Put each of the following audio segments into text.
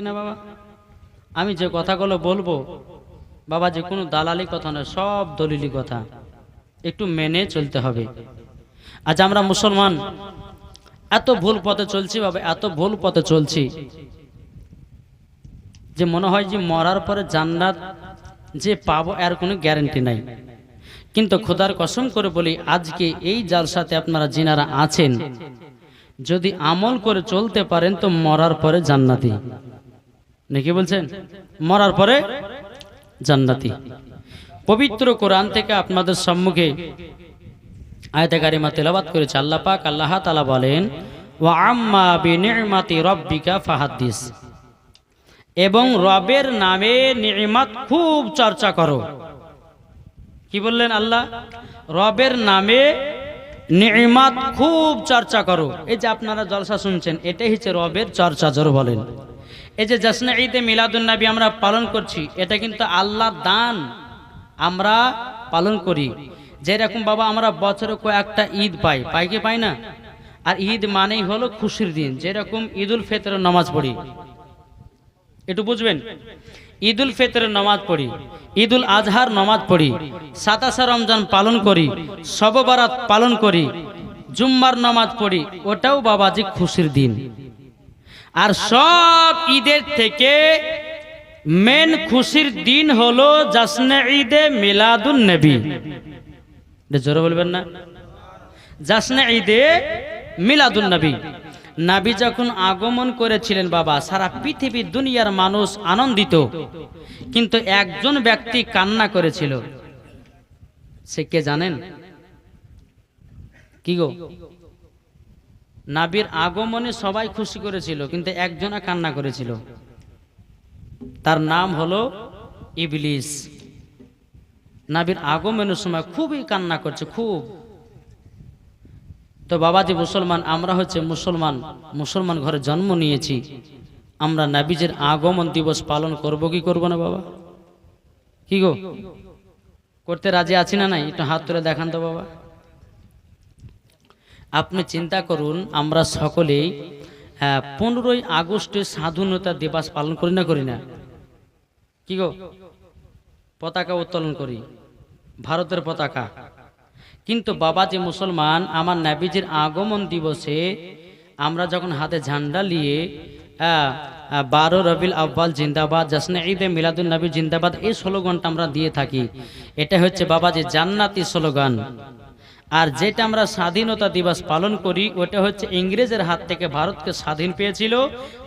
না বাবা? আমি যে কথাগুলো বলব, বাবা, যে কোনো দালালি কথা নয়, সব দলিলি কথা। একটু মেনে চলতে হবে। আজ আমরা মুসলমান। এত ভুল পথে চলছি বাবা, এত ভুল পথে চলছি। যে মনে হয় যে মরার পরে জান্নাত যে পাবো, এর কোনো গ্যারান্টি নাই। কিন্তু খোদার কসম করে বলি, আজকে এই জালসাতে আপনারা যিনারা আছেন। যদি আমল করে চলতে পারেন তো মরার পরে জান্নাতি। নাকি বলছেন? মরার পরে জান্নাতি। পবিত্র কোরআন থেকে আপনাদের সম্মুখে আয়তে কারিমা তেলাবাত করেছে আল্লাহ পাক। আল্লাহ তালা বলেন, ওয়া আম্মা রব্বিকা এবং রবের নামে নিমাত খুব চর্চা করো। কি বললেন আল্লাহ? রবের নামে নিমাত খুব চর্চা করো। এই যে আপনারা জলসা শুনছেন, এটাই হচ্ছে রবের চর্চা জোর বলেন। এই যে জাসনা ঈদে মিলাদুন নবী আমরা পালন করছি, এটা কিন্তু আল্লাহ দান আমরা পালন করি। যেরকম বাবা, আমরা বছরে কয়েকটা ঈদ পাই। পাই কি পাই না? আর ঈদ মানেই হলো খুশির দিন, যেরকম ঈদুল ফেতরের নামাজ পড়ি। একটু বুঝবেন? ঈদুল ফেতরের নামাজ পড়ি, ঈদুল আজহার নামাজ পড়ি, সাতাশা রমজান পালন করি, সববারাত পালন করি, জুম্মার নামাজ পড়ি, ওটাও বাবাজি খুশির দিন। আর সব ঈদের থেকে মেন খুশির দিন হলো জাসনে ঈদে মিলাদুন নবী। জোরে বলবেন না। জাসনে ঈদে মিলাদুন নবী। নাবি যখন আগমন করেছিলেন বাবা, সারা পৃথিবীর দুনিয়ার মানুষ আনন্দিত। কিন্তু একজন ব্যক্তি কান্না করেছিল। সে কে জানেন? কি গো? নাবির আগমনে সবাই খুশি করেছিল, কিন্তু একজনা কান্না করেছিল। তার নাম হলো ইবলিস। নাবির আগমনের সময় খুবই কান্না করছে, খুব। তো বাবাজি, মুসলমান, আমরা হচ্ছে মুসলমান মুসলমান ঘরে জন্ম নিয়েছি। আমরা নাবিজের আগমন দিবস পালন করব কি করব না বাবা? কি গো? করতে রাজি আছি না নাই? একটু হাত তুলে দেখান তো বাবা। আপনি চিন্তা করুন, আমরা সকলেই পনেরোই আগস্টে স্বাধীনতা দিবস পালন করি না করি না? কি গো? পতাকা উত্তোলন করি, ভারতের পতাকা। কিন্তু বাবা যে মুসলমান, আমার নাবিজির আগমন দিবসে আমরা যখন হাতে ঝান্ডা নিয়ে বারো রবিল আব্বাল জিন্দাবাদ জাসনে ঈদে মিলাদুল নবী জিন্দাবাদ, এই স্লোগানটা আমরা দিয়ে থাকি। এটা হচ্ছে বাবাজি জান্নাতি স্লোগান। আর যেটা আমরা স্বাধীনতা দিবস পালন করি, ওটা হচ্ছে ইংরেজের হাত থেকে ভারতকে স্বাধীন পেয়েছিল,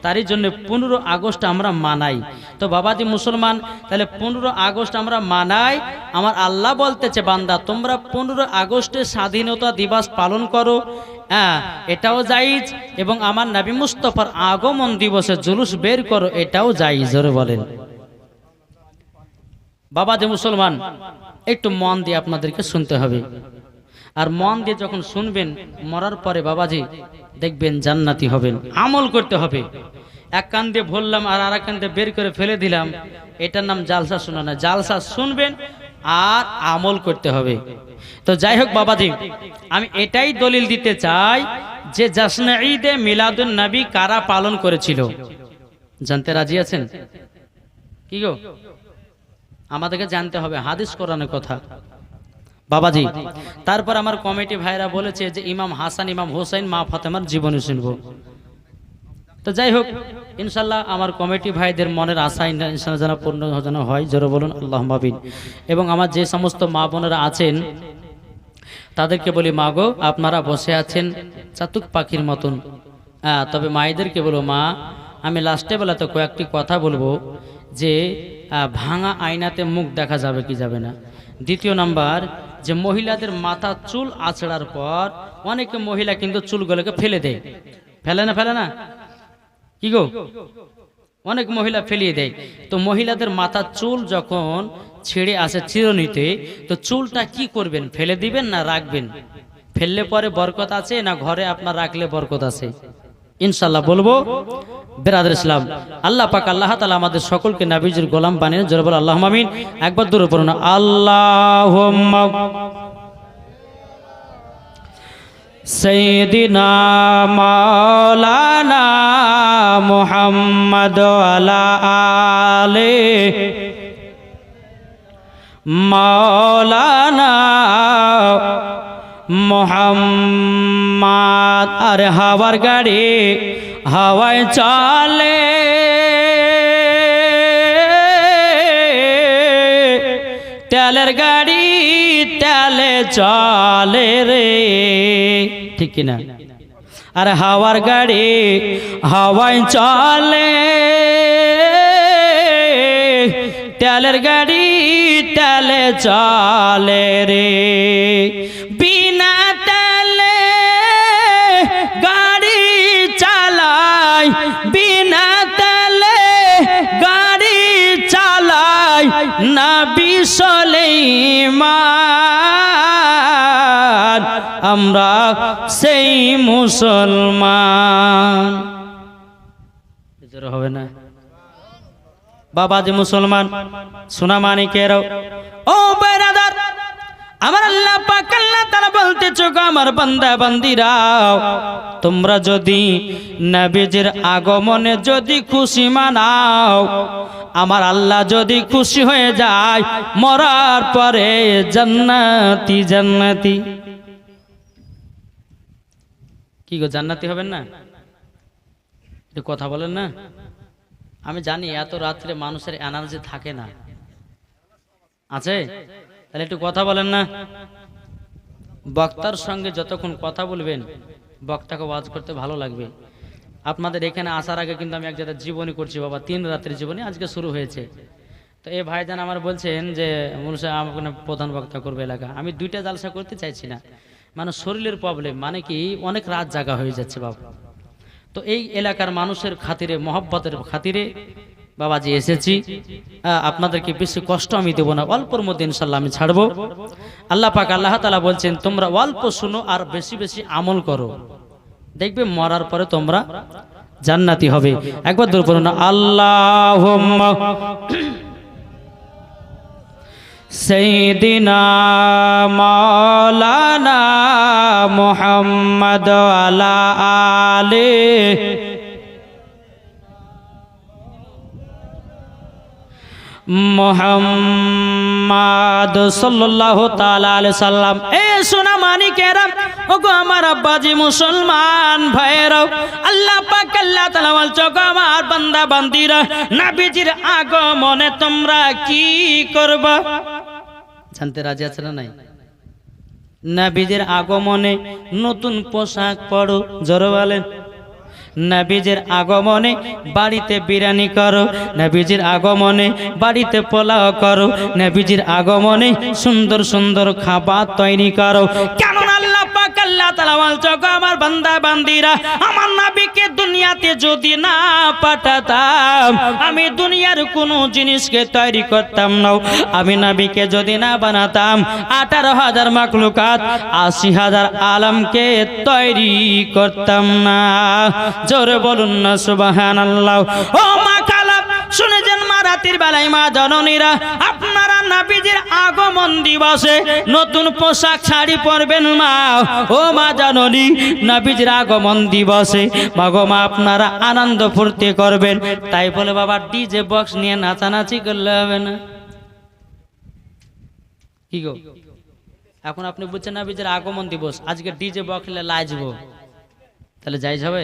তারই জন্য পনেরো আগস্ট আমরা মানাই। তো বাবাজি মুসলমান, তাহলে পনেরো আগস্ট আমরা মানাই, আমার আল্লাহ বলতেছে, বান্দা, তোমরা পনেরো আগস্টে স্বাধীনতা দিবস পালন করো। হ্যাঁ এটাও জাইজ এবং আমার নবী মুস্তফার আগমন দিবসে জুলুস বের করো, এটাও জাইজ জোরে বলেন। বাবা মুসলমান, একটু মন দিয়ে আপনাদেরকে শুনতে হবে। আর মন দিয়ে যখন শুনবেন, মরার পরে বাবাজি দেখবেন জান্নাতি হবেন, আমল করতে হবে। এক কান দিয়ে বললাম আর আর এক কান দিয়ে বের করে ফেলে দিলাম, এটার নাম জালসা শোনা না। জালসা শুনবেন আর আমল করতে হবে। তো যাই হোক বাবাজি, আমি এটাই দলিল দিতে চাই যে জাসনা ঈদে মিলাদুন নবী কারা পালন করেছিল? জানতে রাজি আছেন? কি গো? আমাদেরকে জানতে হবে, হাদিস কোরআনের কথা। বাবাজি তারপর আমার কমিটি ভাইরা বলেছে যে ইমাম হাসান ইমাম হোসেন মা ফাতেমার জীবনী শুনব। তো যাই হোক ইনশাল্লাহ আমার কমিটি ভাইদের মনের আশা ইনশাল্লাহ যেন পূর্ণ যেন হয়। জোরে বলুন আল্লাহ মাবিন এবং আমার যে সমস্ত মা বোনেরা আছেন তাদেরকে বলি মা গো আপনারা বসে আছেন চাতুক পাখির মতন। হ্যাঁ তবে মায়েদেরকে বলো মা আমি লাস্টে বেলাতে কয়েকটি কথা বলব যে ভাঙা আয়নাতে মুখ দেখা যাবে কি যাবে না? দ্বিতীয় নাম্বার যে মহিলাদের মাথা চুল আছড়ার পর অনেকে মহিলা কিন্তু চুলগুলোকে ফেলে দেয়। ফেলে না ফেলে না? কি গো? অনেক মহিলা ফেলিয়ে দেয়। তো মহিলাদের মাথার চুল যখন ছেড়ে আসে চিরনিতে, তো চুলটা কি করবেন? ফেলে দিবেন না রাখবেন? ফেললে পরে বরকত আছে না ঘরে আপনার রাখলে বরকত আছে? ইনশাল্লাহ বলব, বেরাদের ইসলাম। আল্লাহ পাক, আল্লাহ তালা আমাদের সকলকে নাবিজুর গোলাম বানিয়ে জোরে বল আল্লাহ মামিন একবার দূরে পড়ুন আল্লাহ সৈদিনা মাওলানা মুহাম্মদ আলা আলে মাওলানা মোহাম্মদ, আর হাওয়ার গাড়ি হাওয়ায় চলে। তেলের গাড়ি তেলে চলে রে। ঠিক কিনা? আর হাওয়ার গাড়ি হাওয়ায় চলে। তেলের গাড়ি তেলে চলে রে। চালাই, বিনা তেলে গাড়ি চালাই না বিশলেই আমরা সেই মুসলমান। হবে না? বাবা যে মুসলমান সোনা মানিকেরও ও বেরাদার আমার আল্লাহ পাক আল্লাহ তাআলা বলতে চোখ আমার বান্দা বান্দিরাও, তোমরা যদি নবীজির আগমনে যদি খুশি মানাও, আমার আল্লাহ যদি খুশি হয়ে যায়, মরার পরে জান্নাতি জান্নাতি। কি গো, জান্নাতি হবেন না? একটু কথা বলেন না। আমি জানি এত রাত্রে মানুষের এনার্জি থাকে না। আছে? তাহলে একটু কথা বলেন না। বক্তার সঙ্গে যতক্ষণ কথা বলবেন, বক্তাকে ওয়াজ করতে ভালো লাগবে। আপনাদের এখানে আসার আগে কিন্তু আমি এক জায়গায় জীবনী করছি, বাবা, তিন রাত্রের জীবনী আজকে শুরু হয়েছে। তো এই ভাইজান আমার বলছেন যে মনুষ্য আমার কোনো প্রধান বক্তা করবে এলাকা। আমি দুইটা জালসা করতে চাইছি না। মানে শরীরের প্রবলেম মানে কি, অনেক রাত জাগা হয়ে যাচ্ছে, বাবা। তো এই এলাকার মানুষের খাতিরে, মহব্বতের খাতিরে বাবাজি, এসেছি। আপনাদেরকে বেশি কষ্ট আমি দেবো না, অল্পর মধ্যে ইনশাল্লাহ আমি ছাড়বো। আল্লাহ পাক, আল্লাহ তালা বলছেন, তোমরা অল্প শুনো আর বেশি বেশি আমল করো। দেখবে মরার পরে তোমরা জান্নাতি হবে। একবার দূর করুন আল্লাহ সৈদিনা মৌলানা মোহাম্মদ আলা আলে মোহাম্মদ সাল্লাল্লাহু তাআলা আলাইহি সাল্লাম। এ সোনা মানিকেরা ওগো আমার আব্বাজি মুসলমান ভাইরাও আল্লাহ পাক আল্লাহ তাআলা বলছো গো আমার বান্দা বান্দিরা, নবীজির আগমনে তোমরা কি করবা? জানতে রাজি আছে না নাই? নবীজির আগমনে নতুন পোশাক পরো জোরে বলেন নবীজির আগমনে বাড়িতে বিরিয়ানি করো, নাবিজের আগমনে বাড়িতে পোলাও করো, নাবিজের আগমনে সুন্দর সুন্দর খাবার তৈরি করো। কেন আল্লাহ তাআলা বলছো গো আমার বান্দা, বান্দিরা, আমার নবীকে দুনিয়াতে যদি না পাঠাতাম, আমি দুনিয়ার কোনো জিনিসকে তৈরি করতাম না। আমি নবীকে যদি না বানাতাম, আঠারো হাজার মাকলুকাত আশি হাজার আলমকে তৈরি করতাম না। জোরে বলুন না সুবাহান আল্লাহ ও মা কালা শুনেছেন মা রাতের বেলায় মা জননীরা, আপনারা নাবিজির আগমন দিবসে নতুন পোশাক শাড়ি পরবেন মা। ও মা জননী, নাবিজির আগমন দিবসে। মা আপনারা আনন্দ ফুর্তি করবেন। তাই বলে বাবা, ডিজে বক্স নিয়ে নাচানাচি করলে হবে না। কি গো? এখন আপনি বুঝছেন নাবিজির আগমন দিবস। আজকে ডিজে বক্স নিয়ে লাজবো। তাহলে যাই যাবে?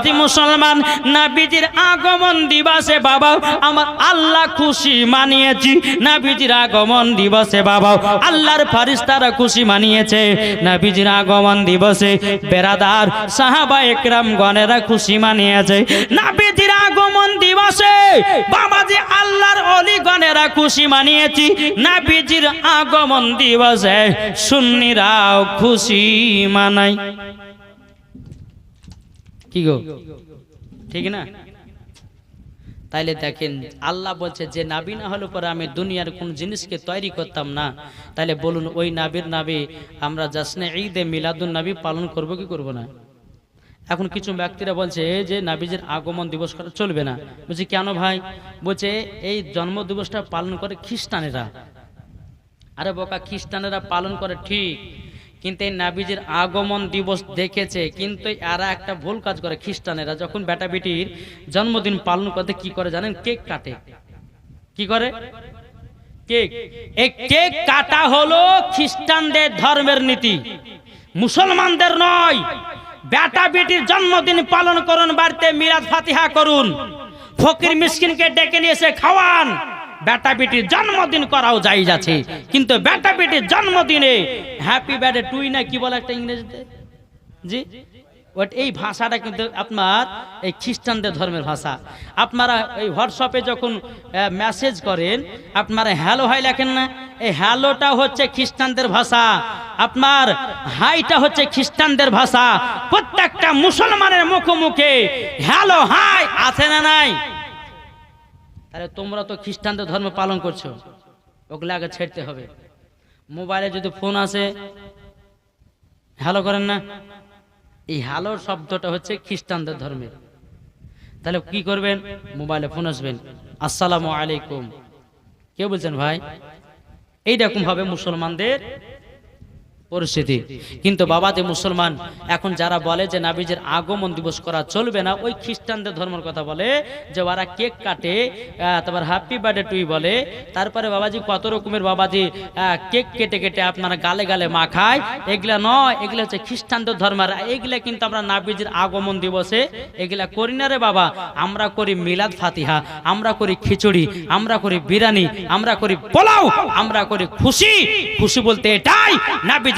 বাবাজি মুসলমান নাবিজির আগমন দিবসে বাবা, আমার আল্লাহ খুশি মানিয়েছি। নাবিজির আগমন দিবসে বাবা, আল্লাহর ফারিস্তারা খুশি মানিয়েছে। নাবিজির আগমন দিবসে বেরাদার, সাহাবা একরাম গণেরা খুশি মানিয়েছে। নাবিজির আগমন দিবসে বাবাজি আল্লাহর অলিগণেরা খুশি মানিয়েছি। নাবিজির আগমন দিবসে সুন্নিরাও খুশি মানাই কি গো? ঠিক না? তাইলে দেখেন, আল্লাহ বলছে, যে নাবি না হলে পরে আমি দুনিয়ার কোন জিনিসকে তৈরি করতাম না। তাইলে বলুন, ওই নাবির নাবি আমরা জাসনে ঈদে মিলাদুন নাবি পালন করব কি করব না? এখন কিছু ব্যক্তিরা বলছে যে নাবিজের আগমন দিবস করা চলবে না। বলছি, কেন ভাই? বলছে, এই জন্ম দিবসটা পালন করে খ্রিস্টানেরা। আরে বোকা, খ্রিস্টানেরা পালন করে ঠিক কিন্তু এই নাবিজের আগমন দিবস দেখেছে, কিন্তু এরা একটা ভুল কাজ করে খ্রিস্টানেরা। যখন বেটা বেটির জন্মদিন পালন করতে কি করে জানেন? কেক কাটে। কি করে? কেক। এই কেক কাটা হলো খ্রিস্টানদের ধর্মের নীতি। মুসলমানদের নয়। বেটা বেটির জন্মদিন পালন করুন, বাড়িতে মিরাজ ফাতিহা করুন। ফকির মিসকিনকে ডেকে নিয়ে এসে খাওয়ান। বেটা বেটির জন্মদিন করাও যাই যাচ্ছে। কিন্তু বেটা বেটির জন্মদিনে হ্যাপি বার্থডে টুই না কি বলে একটা ইংরেজিতে? জি? এই ভাষাটা কিন্তু আপনার এই খ্রিস্টানদের ধর্মের ভাষা। আপনারা এই হোয়াটসঅ্যাপে যখন মেসেজ করেন, আপনারা হ্যালো হাই লেখেন না। এই হ্যালোটা হচ্ছে খ্রিস্টানদের ভাষা। আপনার হাইটা হচ্ছে খ্রিস্টানদের ভাষা। প্রত্যেকটা মুসলমানের মুখে মুখে হ্যালো হাই আছে না নাই? তাহলে তোমরা তো খ্রিস্টানদের ধর্ম পালন করছ। ওগুলো আগে ছেড়তে হবে। মোবাইলে যদি ফোন আসে, হ্যালো করেন না? এই হ্যালো শব্দটা হচ্ছে খ্রিস্টানদের ধর্মের। তাহলে কি করবেন? মোবাইলে ফোন আসবেন। আসসালামু আলাইকুম। কে বলছেন, ভাই এইরকম ভাবে মুসলমানদের পরিস্থিতি। কিন্তু বাবাতে মুসলমান, এখন যারা বলে যে নাবিজের আগমন দিবস করা চলবে না, ওই খ্রিস্টানদের ধর্মের কথা বলে যে ওরা কেক কাটে তারপর হ্যাপি বার্থডে টুই বলে। তারপরে বাবাজি কত রকমের বাবাজি কেক কেটে কেটে আপনারা গালে গালে মাখায় এগুলা নয়, এগুলা হচ্ছে খ্রিস্টানদের ধর্মের এগুলা কিন্তু আমরা নাবিজের আগমন দিবসে এগুলা করি না রে বাবা। আমরা করি মিলাদ ফাতিহা, আমরা করি খিচুড়ি, আমরা করি বিরিয়ানি, আমরা করি পোলাও, আমরা করি খুশি। খুশি বলতে এটাই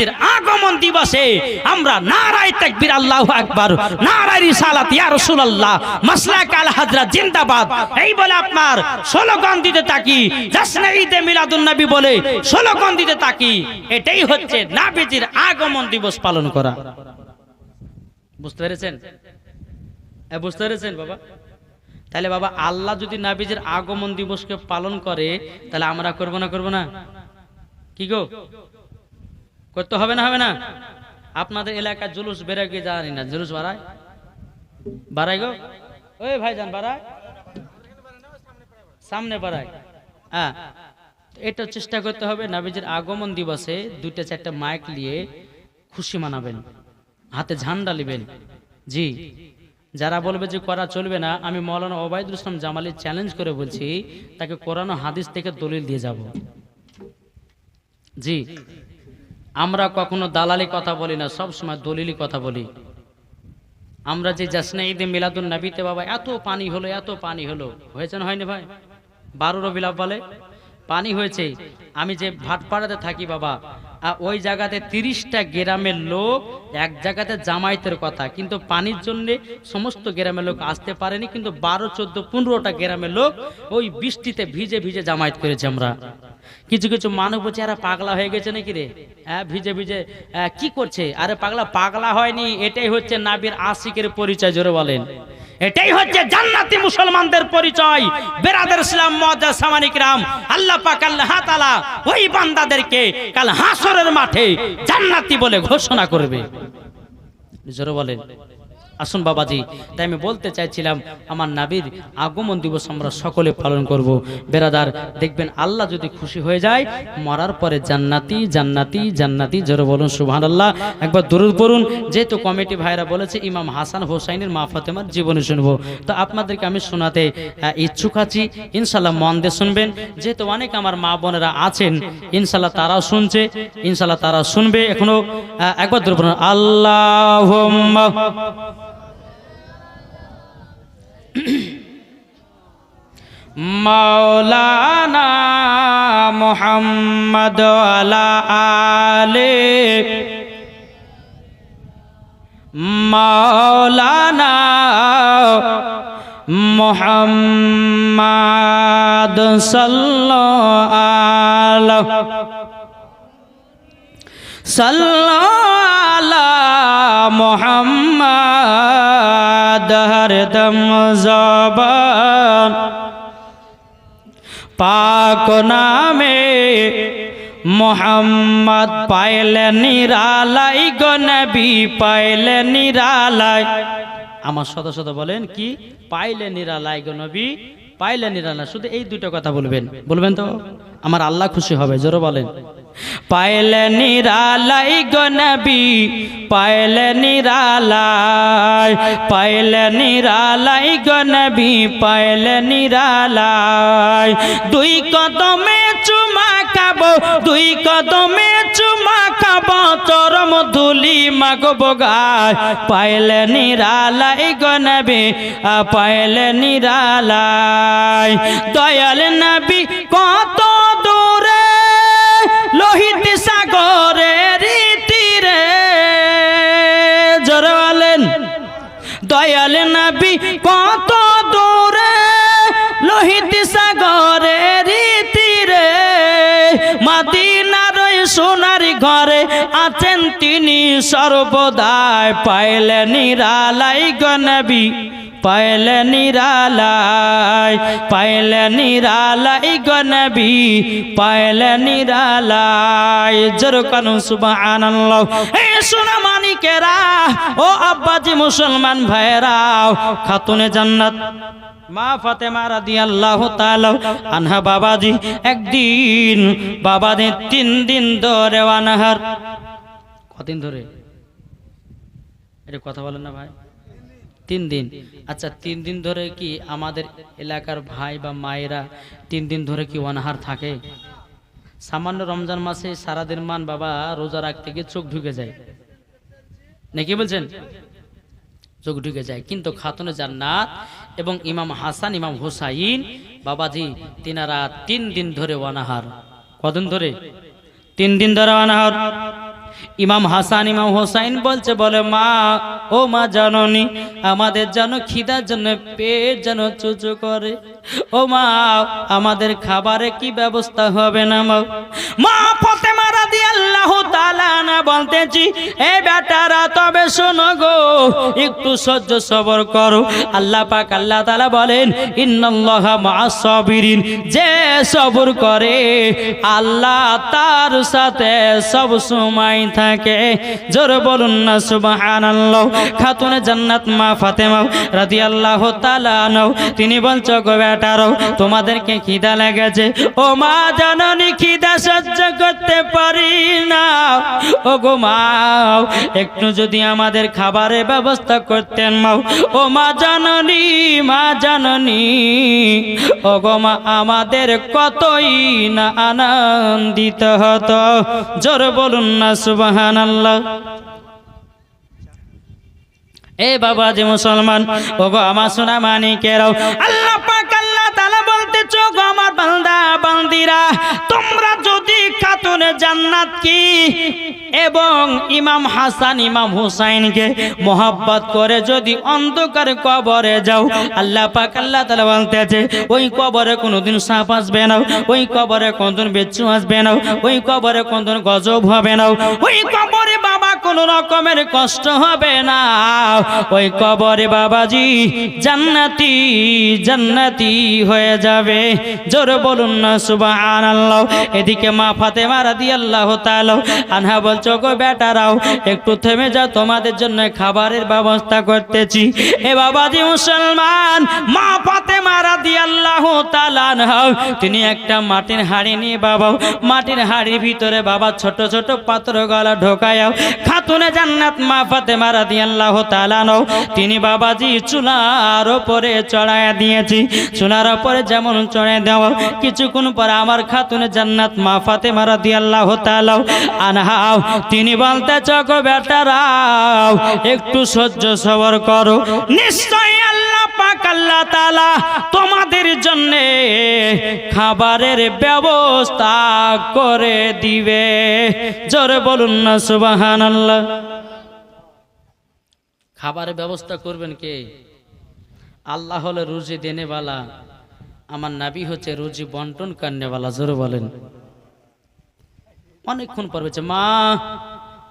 নাবিজের আগমন দিবসে আমরা নারায় তাকবীর, আল্লাহু আকবার, নারায় রিসালাত, ইয়া রাসূলুল্লাহ, মাসলাক আল হাজরা, জিন্দাবাদ। এই বলে আপনার স্লোগান দিতে থাকি জাসনে ঈদে মিলাদুন নবী বলে স্লোগান দিতে থাকি। এটাই হচ্ছে নাবিজের আগমন দিবস পালন করা। বুঝতে পেরেছেন? বুঝতে পেরেছেন বাবা? তাহলে বাবা, আল্লাহ যদি নাবিজের আগমন দিবসকে পালন করে, তাহলে আমরা করব না করব না? কি গো? করতে হবে না হবে না? আপনাদের এলাকায় জুলুস বেরোয় কি জানি না, জুলুস বাড়ায়? বাড়াই গো। ওই ভাইজান, বাড়ায়। সামনে বাড়ায়। হ্যাঁ। এটা চেষ্টা করতে হবে, নাবিজের আগমন দিবসে দুইটা চারটা মাইক নিয়ে খুশি মানাবেন, হাতে ঝান্ডা নেবেন। জি। যারা বলবে যে করা চলবে না, আমি মৌলানা ওবায়দুল ইসলাম জামালি চ্যালেঞ্জ করে বলছি, তাকে কোরআন হাদিস থেকে দলিল দিয়ে যাব। জি। আমরা কখনো দালালি কথা বলি না, সব সময় দলিলি কথা বলি। আমরা যে জাসনা ঈদে মিলাদুন নবীতে বাবা, এত পানি হলো, এত পানি হলো। হয়েছে না হয়নি ভাই? বারো রবিলাপ বলে পানি হয়েছে। আমি যে ভাটপাড়াতে থাকি বাবা ওই জায়গাতে তিরিশটা গ্রামের লোক এক জায়গাতে জামায়াতের কথা। কিন্তু পানির জন্য সমস্ত গ্রামের লোক আসতে পারেনি, কিন্তু বারো, চোদ্দ, পনেরোটা গ্রামের লোক ওই বৃষ্টিতে ভিজে ভিজে জামায়াত করেছে আমরা। কিছু কিছু মানুষ বলছে, আরে পাগলা হয়ে গেছে নাকি রে? হ্যাঁ ভিজে ভিজে কি করছে? আরে পাগলা পাগলা হয়নি, এটাই হচ্ছে নাবির আশিকের পরিচয়, জোরে বলেন। এটাই হচ্ছে জান্নাতি মুসলমানদের পরিচয়, বেরাদের ইসলাম মজা সামানিকরাম আল্লাহ পাক, আল্লাহ তাআলা ওই বান্দাদেরকে কাল হাসরের মাঠে জান্নাতি বলে ঘোষণা করবে। জোরে বলেন। আসুন বাবাজি, তাই আমি বলতে চাইছিলাম, আমার নাবির আগমন দিবস আমরা সকলে পালন করব। বেরাদার, দেখবেন আল্লাহ যদি খুশি হয়ে যায়, মরার পরে জান্নাতি জান্নাতি জান্নাতি, জোরে বলুন সুবহান আল্লাহ একবার দরুদ পড়ুন, যেহেতু কমিটি ভাইরা বলেছে, ইমাম হাসান হোসাইনের মা ফাতেমার জীবনী শুনব। তো আপনাদেরকে আমি শোনাতে ইচ্ছুক আছি ইনশাল্লাহ মন দিয়ে শুনবেন। যেহেতু অনেক আমার মা বোনেরা আছেন ইনশাল্লাহ তারাও শুনছে ইনশাল্লাহ তারা শুনবে এখনও। একবার দরুদ পড়ুন আল্লাহ মৌলানা মোহাম্মদ আলা আলে। মৌলানা মোহাম্মদ সাল্লাল্লাহু সাল্লাল্লাহু মোহাম্মদ হরদম জবান। পাক নামে মোহাম্মদ পাইলে নিরালাই গো নবী পাইলে নিরালাই। আমার শত শত বলেন কি? পাইলে নিরালাই গো নবী পাইলে নিরালাই। শুধু এই দুটো কথা বলবেন। বলবেন তো? আমার আল্লাহ খুশি হবে, জোরে বলেন। পাইলে নিরালাই গো নবী, পাইলে নিরালাই পাইলে নিরালাই গো নবী, পাইলে নিরালাই। দুই কদমে চুমা খাব, দুই কদমে চুমা খাব, চরম ধুলি মাগব গায়। পাইলে নিরালাই গো নবী, আ, পাইলে নিরালাই। দয়াল নবী কত লোহিত সাগরে রীতিরে জোরে বলেন, দয়াল নবী কত দূরে, লোহিত সাগরে রীতিরে মাদিনার সোনার ঘরে আছেন তিনি সর্বদায় পাইলে নিরালাই গনবী পাইলে নিরালাই পাইলে নিরালাই গনবী পাইলে নিরালাই। জোর কানু সুবহানাল্লাহ। এ সোনা মানিকেরা ও আব্বাজি মুসলমান ভাইরাও খাতুনে জান্নাত, মা ফাতেমা রাদিয়াল্লাহু তাআলা আনহা বাবাজি, একদিন বাবাজি তিন দিন ধরে অনাহার। কদিন ধরে? এটা কথা বলেন না ভাই। তিন দিন। আচ্ছা তিন দিন ধরে কি আমাদের এলাকার ভাই বা মায়েরা তিন দিন ধরে কি অনাহার থাকে? সামান্য রমজান মাসে সারাদিন মান বাবা রোজা রাখতে গিয়ে চোখ ঢুকে যায়। নাকি বলছেন? চোখ ঢুকে যায়। কিন্তু খাতুনে জান্নাত এবং ইমাম হাসান, ইমাম হুসাইন বাবাজি তিনারা তিন দিন ধরে অনাহার। কদিন ধরে? তিন দিন ধরে অনাহার। ইমাম হাসান, ইমাম হোসাইন বলছে, বলে, মা, ও মা জাননি, আমাদের যেন খিদার জন্য পেট যেন চুচু করে। ও মা, আমাদের খাবারে কি ব্যবস্থা হবে না, মা? মা তাআলা বলতেছি, এ বেটারা, তবে শোনো গো, একটু সহ্য সবর করো। আল্লাহ পাক আল্লাহ তাআলা বলেন, ইন্নাল্লাহা যে সবর করে, আল্লাহ তার সাথে সব সময় থাকে। জোর বলুন না, সুবহানাল্লাহ। খাতুনে জান্নাত মা ফাতেমা রাদিয়াল্লাহু তাআলা আনহু, তিনি বলছো, গো বেটারো, তোমাদেরকে খিদা লেগেছে। ও মা, জাননি খিদা সহ্য করতে পারি একটু যদি আমাদের খাবারের ব্যবস্থা করতেন মাও। ও মা জাননি মা জাননি। ও গো মা, আমাদের কতই না আনন্দিত হতো। জোর বলুন না সুবাহান আল্লাহ এ বাবা যে মুসলমান ও গো আমার সোনা মানিকেরাও আল্লাহ পাক আল্লাহ তাআলা বলতে চোখ আমার বান্দা, বান্দিরা, তোমরা যদি খাতুনে জান্নাত কি? এবং ইমাম হাসান, ইমাম হুসাইনকে মোহাব্বত করে যদি অন্ধকার কবরে যাও, আল্লাহ পাক আল্লাহ তাআলা বলতেছে, ওই কবরে কোনোদিন সাপ আসবে না, ওই কবরে কোনদিন বেচ্ছু আসবে না, ওই কবরে কোনদিন গজব হবে না, ওই কবরে বাবা কোনো রকমের কষ্ট হবে না, ওই কবরে বাবাজি জান্নাতি জান্নাতি হয়ে যাবে, জোর বলুন না সুবহানাল্লাহ। এদিকে মা ফাতেমা রাদিয়াল্লাহু তাআলা আনহা বলছো বেটারাও, একটু থেমে যাও, তোমাদের জন্য খাবারের ব্যবস্থা করতেছি। এ বাবাজি মুসলমান, মা ফাতেমা রাদিয়াল্লাহু তাআলা আনহা, তিনি একটা মাটির হাড়ি নিয়ে বাবা, মাটির হাড়ির ভিতরে বাবা ছোট ছোট পাত্র গলা ঢোকায়াও খাতুনে জান্নাত মা ফাতেমা রাদিয়াল্লাহু তাআলা আনহা, তিনি বাবাজি চুলার উপরে চড়ায়া দিয়েছি। চুলার ওপরে যেমন চড়ে দেওয়া, কিছুক্ষণ পরে আমার খাতুনে জান্নাত মা ফাতেমা রাদিয়াল্লাহু তাআলা আনহাও তিনি বলতে চক বেটারাও একটু সহ্য সবর করো। নিশ্চয়ই আল্লাহ পাক, আল্লাহ তাআলা তোমাদের জন্য খাবারের ব্যবস্থা করে দিবে। জোরে বলুন না, সুবহানাল্লাহ। খাবারের ব্যবস্থা করবেন কে? আল্লাহ হলে রুজি দেনেওয়ালা। আমার নাবি হচ্ছে রুজি বন্টন কান্নেওয়ালা, জোরে বলেন। অনেকক্ষণ পর বলছে, মা,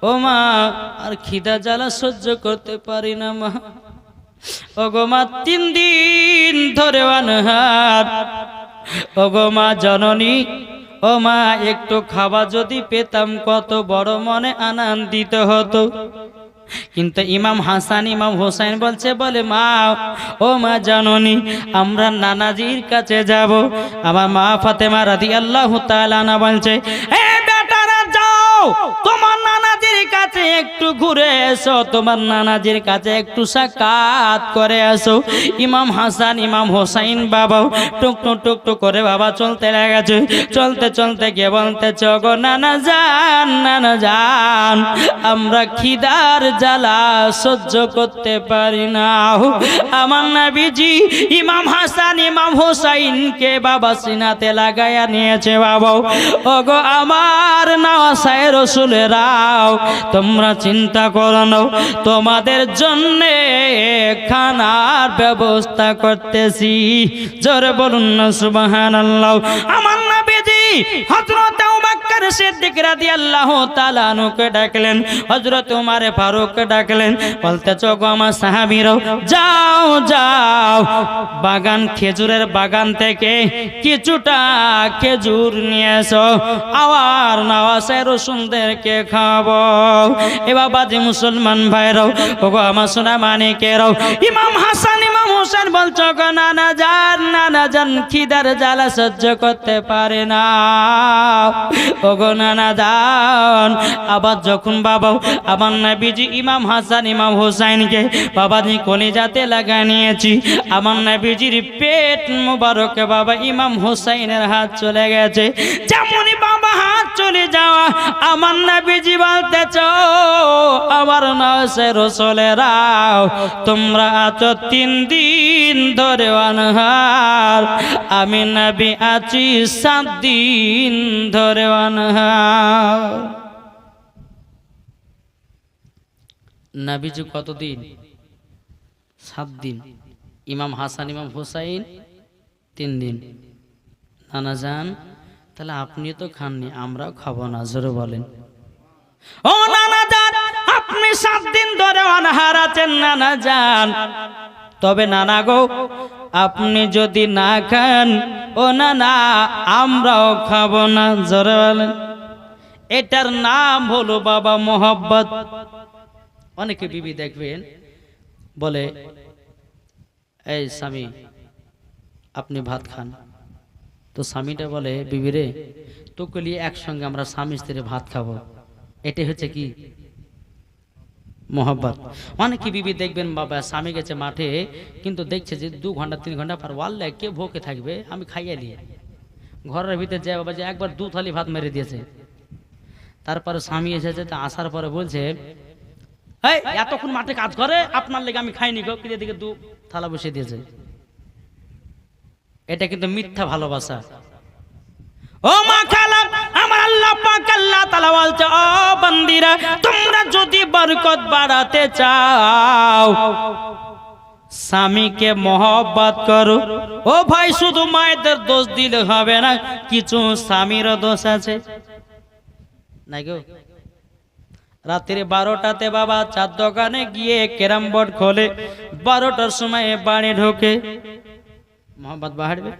ও মা, আর খিদা জ্বালা সহ্য করতে পারি না, মা। ও গো মা, তিন দিন ধরে অনহার। ও গো মা জননী, ও মা, একটু খাবার যদি পেতাম, কত বড় মনে আনন্দিত হতো। কিন্তু ইমাম হাসান, ইমাম হোসেন বলছে, বলে, মা, ও মা জাননি, আমরা নানাজির কাছে যাব। আমার মা ফাতেমা রাদি আল্লাহ তালানা বলছে কাছে একটু ঘুরে এসো, তোমার নানাজির কাছে একটু সাক্ষাৎ করে আসো। ইমাম হাসান, ইমাম হোসাইন বাবাও টুকটু টুক টুক টুক করে বাবা চলতে লেগেছে। চলতে চলতে গিয়ে বলতে চগো নানা যান নানা যান, আমরা খিদার জ্বালা সহ্য করতে পারি না। আমার নাবিজি ইমাম হাসান, ইমাম হোসাইনকে বাবা সিনাতে লাগাইয়া নিয়েছে বাবা ওগো আমার না নাসায় রসুলেরাও তোমরা চিন্তা করো না। তোমাদের জন্য খানার ব্যবস্থা করতেছি। জোরে বলুন না সুবাহান আমার নাবিজি হজরত আবুবকর সিদ্দিক রাদিয়াল্লাহু তাআলা ডাকলেন, হযরত ডাকলেন, বলতে চোখ আমার সাহাবীরাও, যাও যাও, বাগান, খেজুরের বাগান থেকে কিছুটা খেজুর নিয়ে এসো, আওয়ার নাওয়াসে রসুনদেরকে খাব এ বাবা যে মুসলমান ভাইরাও ওগো আমার সোনা মানিকেরাও, ইমাম হাসান, ইমাম হোসেন, বলছো গো, নানা যান নানা যান খিদার জ্বালা সহ্য করতে পারে না। ওগো আবার যখন বাবা আমার নাবিজি ইমাম হাসান, ইমাম হোসাইনকে, বাবাজি কোলে যাতে লাগা নিয়েছি। আমার নাবিজির পেট মুবারকে, বাবা ইমাম হোসাইনের হাত চলে গেছে। যেমনই হাত চলে যাওয়া আমার নবীজি বলতেছ, আমার নসে রসলেরাও, তোমরা আছো তিন দিন ধরে অনহার। আমি নবী আছি সাত দিন ধরে অনহার। নাবিজু কতদিন সাত দিন। ইমাম হাসান, ইমাম হুসাইন, তিন দিন। নানা যান তাহলে আপনি তো খাননি, আমরাও খাব না, জোরে বলেন। ও নানা যান আপনি সাত দিন ধরে অনাহার আছেন, নানা যান তবে নানা গো, আপনি যদি না খান, ও নানা, আমরাও খাব না, জোরে বলেন। এটার নাম হলো বাবা মোহব্বত। অনেকে বিবি দেখবেন, বলে, এই স্বামী, আপনি ভাত খান। তো স্বামীটা বলে বিবি রে তোকে নিয়ে একসঙ্গে আমরা স্বামী স্ত্রী ভাত খাব। এটাই হচ্ছে কি? মোহব্বত। অনেকে বিবি দেখবেন, বাবা, স্বামী গেছে মাঠে, কিন্তু দেখছে যে দু ঘণ্টা, তিন ঘণ্টা পর ওয়াল্লে কে ভোকে থাকবে? আমি খাইয়ে নিয়ে ঘরের ভিতরে যায় বাবা যে একবার দু থালি ভাত মেরে দিয়েছে। তারপরে স্বামী এসেছে, তা আসার পরে বলছে এতক্ষণ মাঠে কাজ করে, আপনার লেগে আমি খাইনি গো এদিকে দু থালা বসে দিয়েছে। এটা কিন্তু মিথ্যা ভালোবাসা। ও মা খালা আমার আল্লাহ পাক আল্লাহ তাআলা বলছে, ও বান্দিরা, তোমরা যদি বরকত বাড়াতে চাও, স্বামীকে মহব্বত করো। ও ভাই, শুধু মায়েদের দোষ দিলে হবে না, কিছু স্বামীরও দোষ আছে। নাই গো। রাত্রি বারোটাতে বাবা চার দোকানে গিয়ে ক্যারাম বোর্ড খোলে, বারোটার সময় বাড়ি ঢোকে। মোহাম্মদ বাহারবে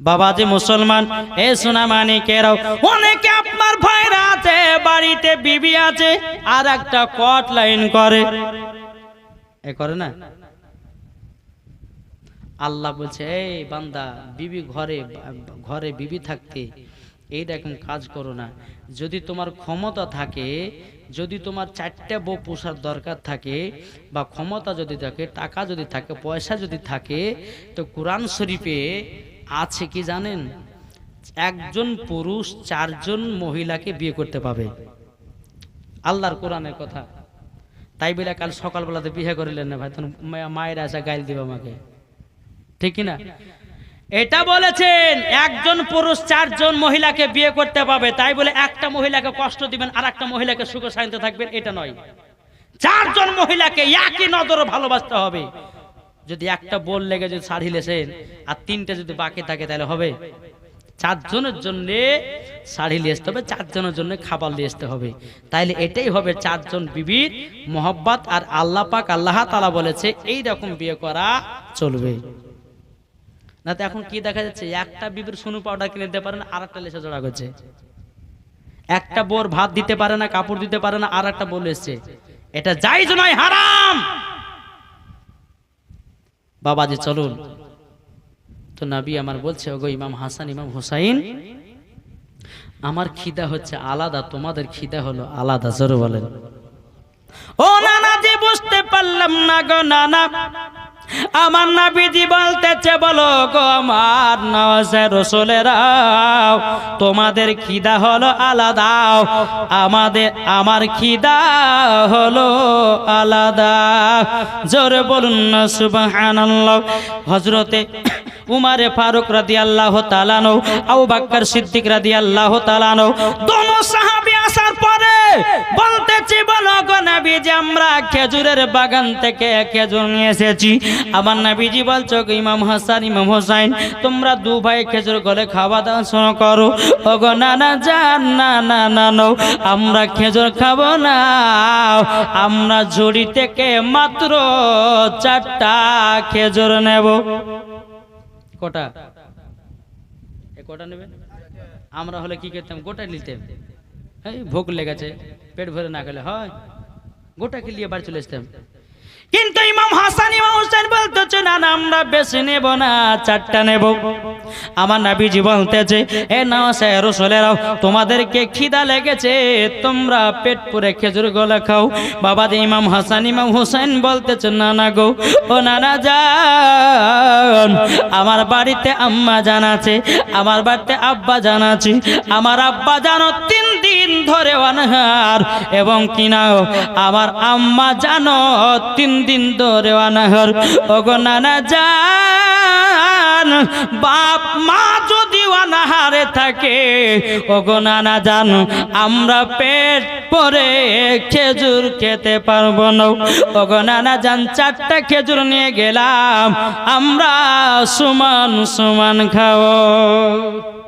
বাবা যে মুসলমান, এ সোনা মানে কেরাও অনেকে আপনার ভাইরা আছে, বাড়িতে বিবি আছে, আর একটা কট লাইন করে। এ করে না? আল্লাহ বলছে, এই বান্দা, বিবি ঘরে ঘরে বিবি থাকতে এই রকম কাজ করো না। যদি তোমার ক্ষমতা থাকে যদি তোমার চারটে বউ পোষার দরকার থাকে বা ক্ষমতা যদি থাকে, টাকা যদি থাকে, পয়সা যদি থাকে, তো কোরআন শরীফে আছে কি জানেন? একজন পুরুষ চারজন মহিলাকে বিয়ে করতে পাবে। আল্লাহর কোরআনের কথা। তাই বলে কাল সকালবেলাতে বিয়ে করিলেন না ভাই, তখন মায়ের আসা গাইল দিবে আমাকে। ঠিক না? এটা বলেছেন, একজন পুরুষ চারজন মহিলাকে বিয়ে করতে পাবে তাই বলে একটা মহিলাকে কষ্ট দিবেন আর একটা মহিলাকে সুখ শান্তি থাকবেন, এটা নয়। চারজন মহিলাকে একই নজরে ভালোবাসতে হবে। যদি একটা বোল লেগে যদি লেসেন, আর তিনটে যদি বাকি থাকে, তাহলে হবে? চারজনের জন্য শাড়ি নিয়ে আসতে হবে, চারজনের জন্য খাবার নিয়ে আসতে হবে। তাইলে এটাই হবে চারজন বিবির মোহব্বত, আর আল্লাহ পাক আল্লাহ তালা বলেছে এই রকম বিয়ে করা চলবে। না তো এখন কি দেখা যাচ্ছে? একটা বিবির সুনু পাউডার কিনে দিতে পারে না আর একটা লেসে জোড়া করছে। একটা বোর ভাত দিতে পারে না, কাপড় দিতে পারে না আর একটা বোল এসছে, এটা জাইজ নয়, হারাম! বাবাজি, চলুন। তো নাবি আমার বলছে, ওগো ইমাম হাসান, ইমাম হুসাইন, আমার খিদা হচ্ছে আলাদা, তোমাদের খিদা হলো আলাদা, জোরে বলেন। ও নানা, যে বুঝতে পারলাম না গো নানা আমার নাবিজি বলতেছে, বলো গো আমার নওয়াজে রসুলেরাও তোমাদের খিদা হলো আলাদা। আমাদের, আমার খিদা হলো আলাদা। জোরে বলুন না, সুবহানাল্লাহ। হযরতে উমারে ফারুক রাদিয়াল্লাহু তাআলা নো আবু বকর সিদ্দিক রাদিয়াল্লাহু তাআলা নো দোনো পরে বলতেছি, বলো গো নবীজি, আমরা খেজুরের বাগান থেকে খেজুর নিয়ে এসেছি। আমার নাবিজি বলছো ইমাম হাসান, ইমাম হোসাইন, তোমরা দু ভাই খেজুর গলে খাওয়া দাওয়া করো। ও গো না না যান না না না নো আমরা খেজুর খাব না। আমরা ঝুড়ি থেকে মাত্র চারটা খেজুর নেব। কটা? কটা নেবে? আমরা হলে কি করতাম? গোটা নিতাম। এই ভোগ লেগেছে, পেট ভরে না গেলে হয়। গোটা কিলিয়ে বাড়ি চলে আসতাম? কিন্তু ইমাম হাসান, ইমাম হোসেন বলতেছে না না, আমরা বেশি নেব না, চারটা নেব। আমার নাবিজি বলতেছে, এ নাও স্যার রাও তোমাদেরকে খিদা লেগেছে, তোমরা পেট পুরে খেজুর গলা খাও। বাবা ইমাম হাসান, ইমাম হোসেন বলতেছে, না না গো, ও নানা যান আমার বাড়িতে আম্মা জান আছে, আমার বাড়িতে আব্বা জান আছে, আমার আব্বা জানো তিন দিন ধরে অনাহার, এবং কিনাও আমার আম্মা জানো, তিন দিন ধরে অনাহার। ওগো নানা যান বাপ মা যদি অনাহারে থাকে, ওগো নানা জান, আমরা পেট পরে খেজুর খেতে পারব না। ওগো নানা যান চারটা খেজুর নিয়ে গেলাম, আমরা সমান সমান খাও